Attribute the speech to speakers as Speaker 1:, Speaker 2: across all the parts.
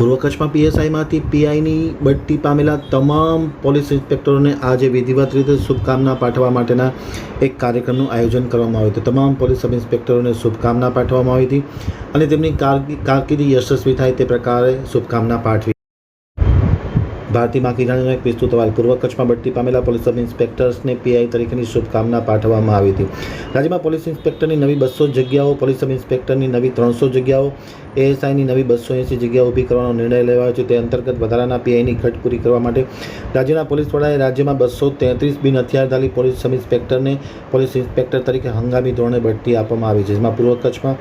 Speaker 1: પૂર્વ કચ્છમાં પીએસઆઈમાંથી પીઆઈની બઢતી પામેલા તમામ પોલીસ ઇન્સ્પેક્ટરોને આજે વિધિવત રીતે શુભકામના પાઠવવા માટેના એક કાર્યક્રમનું આયોજન કરવામાં આવ્યું હતું. તમામ પોલીસ સબ ઇન્સ્પેક્ટરોને શુભકામના પાઠવવામાં આવી હતી અને તેમની કારકિ- કારકિર્દી યશસ્વી થાય તે પ્રકારે શુભકામના પાઠવી. ભારતી માકી એક વિસ્તૃત અહેવાલ. પૂર્વ કચ્છમાં બઢતી પામેલા પોલીસ સબ ઇન્સ્પેક્ટર્સને પીઆઈ તરીકેની શુભકામના પાઠવવામાં આવી હતી. રાજ્યમાં પોલીસ ઇન્સ્પેક્ટરની નવી બસો જગ્યાઓ, પોલીસ સબ ઇન્સ્પેક્ટરની નવી ત્રણસો જગ્યાઓ એએસઆઈની નવી બસો એંસી જગ્યા ઊભી કરવાનો નિર્ણય લેવાયો છે. તે અંતર્ગત વધારાના પીઆઈની ઘટ પૂરી કરવા માટે રાજ્યના પોલીસ વડાએ રાજ્યમાં બસો તેત્રીસ બિન હથિયારધારી પોલીસ સબ ઇન્સ્પેક્ટરને પોલીસ ઇન્સ્પેક્ટર તરીકે હંગામી ધોરણે બઢતી આપવામાં આવી છે, જેમાં પૂર્વ કચ્છમાં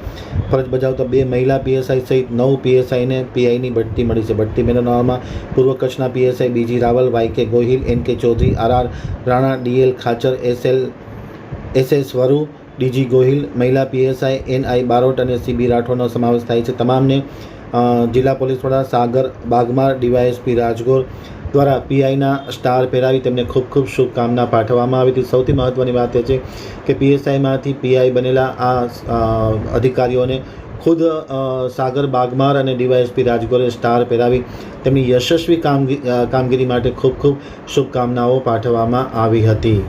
Speaker 1: ફરજ બજાવતા બે મહિલા પીએસઆઈ સહિત નવ પીએસઆઈને પીઆઈની બઢતી મળી છે. બઢતી મેળવવામાં પૂર્વ કચ્છના પીએસઆઈ બીજી Raval, Y K Gohil, N K Chaudhary, R R Rana DL Khachar SL SS S Varu DG Gohil, મહિલા પીએસઆઈ, એનઆઈ બારોટ અને સીબી રાઠોડનો સમાવેશ થાય છે. તમામને જિલ્લા પોલીસ વડા સાગર બાગમાર, ડીવાયએસપી રાજગોર દ્વારા પીઆઈના સ્ટાર પહેરાવી તેમને ખૂબ ખૂબ શુભકામના પાઠવવામાં આવી હતી. સૌથી મહત્ત્વની વાત એ છે કે પીએસઆઈમાંથી પીઆઈ બનેલા આ અધિકારીઓને ખુદ સાગર બાગમાર અને ડીવાયએસપી રાજગોરે સ્ટાર પહેરાવી તેમની યશસ્વી કામગીરી કામગીરી માટે ખૂબ ખૂબ શુભકામનાઓ પાઠવવામાં આવી હતી.